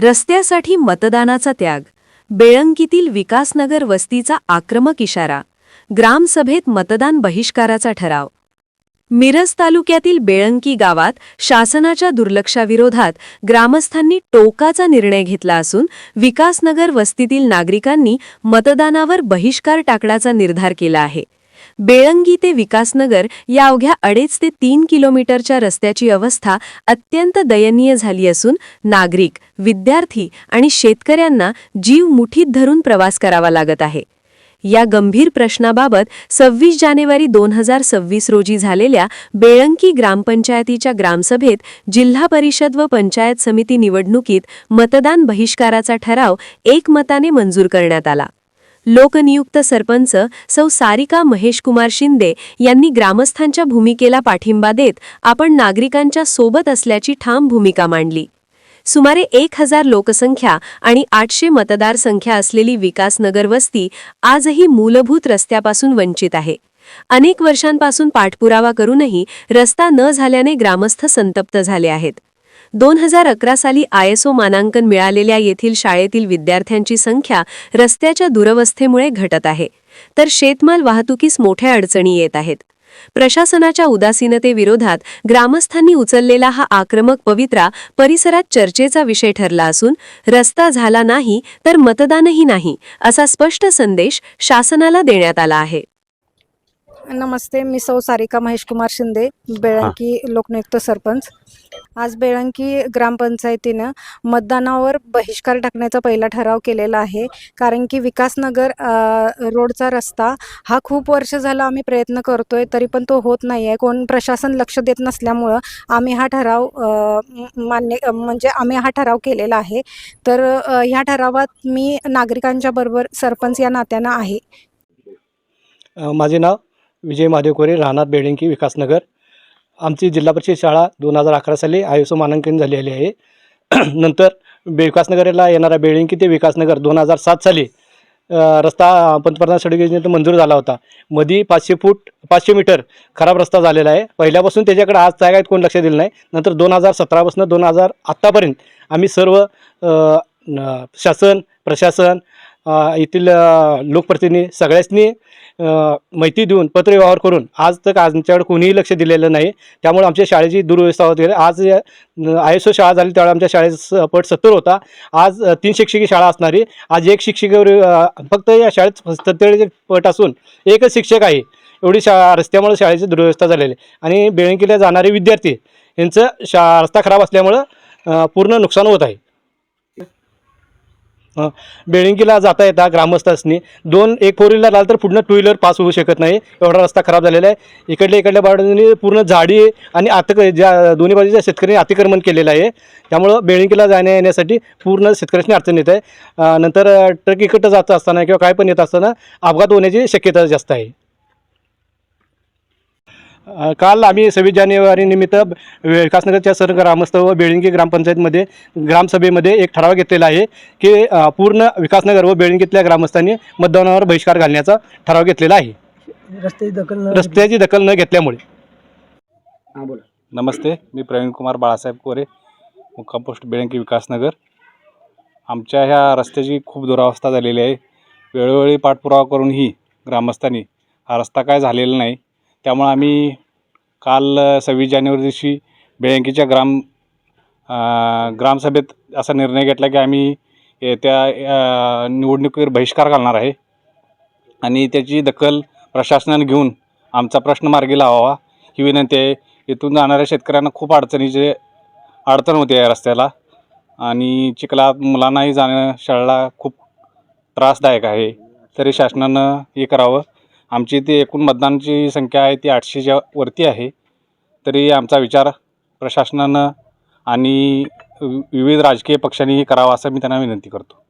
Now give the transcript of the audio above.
रस्त्यासाठी मतदानाचा त्याग बेळंकीतील विकासनगर वस्तीचा आक्रमक इशारा ग्रामसभेत मतदान बहिष्काराचा ठराव. मिरज तालुक्यातील बेळंकी गावात शासनाच्या दुर्लक्षाविरोधात ग्रामस्थांनी टोकाचा निर्णय घेतला असून विकासनगर वस्तीतील नागरिकांनी मतदानावर बहिष्कार टाकण्याचा निर्धार केला आहे. बेळंगी ते विकासनगर या अवघ्या अडीच ते तीन किलोमीटरच्या रस्त्याची अवस्था अत्यंत दयनीय झाली असून नागरिक विद्यार्थी आणि शेतकऱ्यांना जीव मुठीत धरून प्रवास करावा लागत आहे. या गंभीर प्रश्नाबाबत सव्वीस जानेवारी दोन हजार सव्वीस रोजी झालेल्या बेळंकी ग्रामपंचायतीच्या ग्रामसभेत जिल्हा परिषद व पंचायत समिती निवडणुकीत मतदान बहिष्काराचा ठराव एकमताने मंजूर करण्यात आला. लोकनियुक्त सरपंच सौ सारिका महेशकुमार शिंदे यांनी ग्रामस्थांच्या भूमिकेला पाठिंबा देत आपण नागरिकांच्या सोबत असल्याची ठाम भूमिका मांडली. सुमारे एक हजार लोकसंख्या आणि आठशे मतदारसंख्या असलेली विकासनगर वस्ती आजही मूलभूत रस्त्यापासून वंचित आहे. अनेक वर्षांपासून पाठपुरावा करूनही रस्ता न झाल्याने ग्रामस्थ संतप्त झाले आहेत. दोन हजार अकरा साली आयएसओ मानांकन मिळालेल्या येथील शाळेतील विद्यार्थ्यांची संख्या रस्त्याच्या दुरवस्थेमुळे घटत आहे. तर शेतमाल वाहतुकीस मोठ्या अडचणी येत आहेत. प्रशासनाच्या उदासीनतेविरोधात ग्रामस्थांनी उचललेला हा आक्रमक पवित्रा परिसरात चर्चेचा विषय ठरला असून रस्ता झाला नाही तर मतदानही नाही असा स्पष्ट संदेश शासनाला देण्यात आला आहे. नमस्ते मी सौ सारिका महेश कुमार शिंदे बेळंकी लोकनियुक्त सरपंच. आज बेळंकी ग्रामपंचायतीनं मतदानावर बहिष्कार टाकण्याचा पहिला ठराव केलेला आहे. कारण की विकासनगर रोडचा रस्ता हा खूप वर्ष झाला आम्ही प्रयत्न करतोय तरी पण तो होत नाही आहे कोण प्रशासन लक्ष देत नसल्यामुळं आम्ही हा ठराव मान्य म्हणजे आम्ही हा ठराव केलेला आहे. तर ह्या ठरावात मी नागरिकांच्या बरोबर सरपंच या नात्यानं आहे. माझे नाव विजय महादेव कोरे राहणार बेळंकी विकासनगर. आमची जिल्हा परिषद शाळा दोन हजार अकरा साली आयुष्य मानांकन झालेली आहे. नंतर बे विकासनगरला येणारा बेळंकी ते विकासनगर दोन हजार सात साली रस्ता पंतप्रधान सडक योजनेत मंजूर झाला होता. मधी पाचशे फूट पाचशे मीटर खराब रस्ता झालेला आहे. पहिल्यापासून त्याच्याकडे आज तागायत कोण लक्ष दिलं नाही. नंतर दोन हजार सतरापासून दोन हजार आत्तापर्यंत आम्ही सर्व शासन प्रशासन येथील लोकप्रतिनिधी सगळ्यांनी माहिती देऊन पत्रव्यवहार करून आज तक आमच्याकडे कोणीही लक्ष दिलेलं नाही. त्यामुळे आमच्या शाळेची दुर्व्यवस्था गेली. आज आय एस ओ शाळा झाली त्यावेळी आमच्या शाळेचा पट सत्तर होता. आज तीन शिक्षकी शाळा असणारी. आज एक शिक्षिकेवर फक्त या शाळेत सत्तरचे पट असून एकच शिक्षक आहे. एवढी शाळा रस्त्यामुळे शाळेची दुर्व्यवस्था झालेली आहे. आणि बेळंकीला जाणारे विद्यार्थी यांचं शा रस्ता खराब असल्यामुळं पूर्ण नुकसान होत आहे. अ, जाता येता ग्रामस्थांनी दोन एक फोर व्हीलर आलं तर पुढनं टू व्हीलर पास होऊ शकत नाही. एवढा रस्ता खराब झालेला आहे. इकडल्या इकडल्या बाजूने पूर्ण झाडी आणि आतक ज्या दोन्ही बाजूच्या शेतकऱ्यांनी अतिक्रमण केलेलं आहे. त्यामुळं बेळंकीला जाण्या येण्यासाठी पूर्ण शेतकऱ्यांनी अडचण येत आहे. नंतर ट्रक इकडं जात असताना किंवा काय पण येत असताना अपघात होण्याची शक्यता जास्त आहे. काल आम्ही सव्वीस जानेवारी निमित्त विकासनगरच्या सर्व ग्रामस्थ व बेळंगी ग्रामपंचायतमध्ये ग्रामसभेमध्ये एक ठराव घेतलेला आहे की पूर्ण विकासनगर व बेळंगीतल्या ग्रामस्थांनी मतदानावर बहिष्कार घालण्याचा ठराव घेतलेला आहे. रस्त्याची दखल न रस्त्याची दखल न घेतल्यामुळे. हां बोला. नमस्ते मी प्रवीण कुमार बाळासाहेब कोरे मुक्काम पोस्ट बेळंकी विकासनगर. आमच्या ह्या रस्त्याची खूप दुरावस्था झालेली आहे. वेळोवेळी पाठपुरावा करूनही ग्रामस्थांनी हा रस्ता काय झालेला नाही त्यामुळं आम्ही काल सव्वीस जानेवारी दिवशी बेळंकीच्या ग्राम ग्रामसभेत असा निर्णय घेतला की आम्ही येत्या निवडणुकीवर बहिष्कार घालणार आहे. आणि त्याची दखल प्रशासनाने घेऊन आमचा प्रश्न मार्गी लावावा. ही विनंती आहे. इथून जाणाऱ्या शेतकऱ्यांना खूप अडचणीचे अडचण होते या रस्त्याला. आणि चिखलात मुलांनाही जाणं शाळेला खूप त्रासदायक आहे. तरी शासनानं हे करावं. आमची इथे एकूण मतदानाची संख्या आहे ती आठशेच्या वरती आहे. तरी आमचा विचार प्रशासनानं आणि वि- विविध राजकीय पक्षांनीही करावा असं मी त्यांना विनंती करतो.